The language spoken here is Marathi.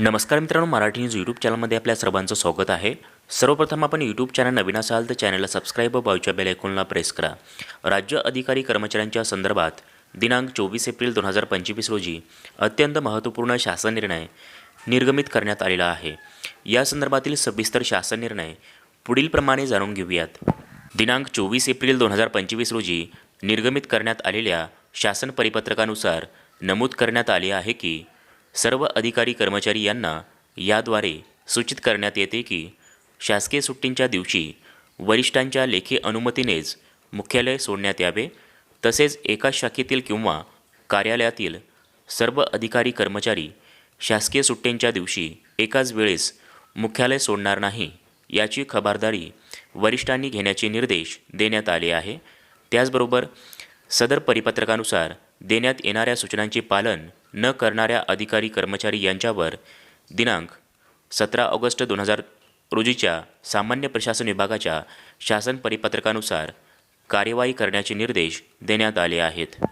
नमस्कार मित्रांनो मराठी न्यूज यूट्यूब चॅनलमध्ये आपल्या सर्वांचं स्वागत आहे. सर्वप्रथम आपण यूट्यूब चॅनल नवीन असाल तर चॅनलला सबस्क्राईब व बाजूच्या बेल आयकॉनला प्रेस करा. राज्य अधिकारी कर्मचाऱ्यांच्या संदर्भात दिनांक चोवीस एप्रिल दोन हजार पंचवीस रोजी अत्यंत महत्त्वपूर्ण शासन निर्णय निर्गमित करण्यात आलेला आहे. या संदर्भातील सविस्तर शासन निर्णय पुढीलप्रमाणे जाणून घेऊयात. दिनांक चोवीस एप्रिल दोन हजार पंचवीस रोजी निर्गमित करण्यात आलेल्या शासन परिपत्रकानुसार नमूद करण्यात आले आहे की सर्व अधिकारी कर्मचारी यांना याद्वारे सूचित करण्यात येते की शासकीय सुट्टींच्या दिवशी वरिष्ठांच्या लेखी अनुमतीनेच मुख्यालय सोडण्यात यावे. तसेच एका शाखेतील किंवा कार्यालयातील सर्व अधिकारी कर्मचारी शासकीय सुट्ट्यांच्या दिवशी एकाच वेळेस मुख्यालय सोडणार नाही याची खबरदारी वरिष्ठांनी घेण्याचे निर्देश देण्यात आले आहे. त्याचबरोबर सदर परिपत्रकानुसार देण्यात येणाऱ्या सूचनांचे पालन न करणाऱ्या अधिकारी कर्मचारी यांच्यावर दिनांक सतरा ऑगस्ट दोन हजार रोजीच्या सामान्य प्रशासन विभागाच्या शासन परिपत्रकानुसार कार्यवाही करण्याचे निर्देश देण्यात आले आहेत.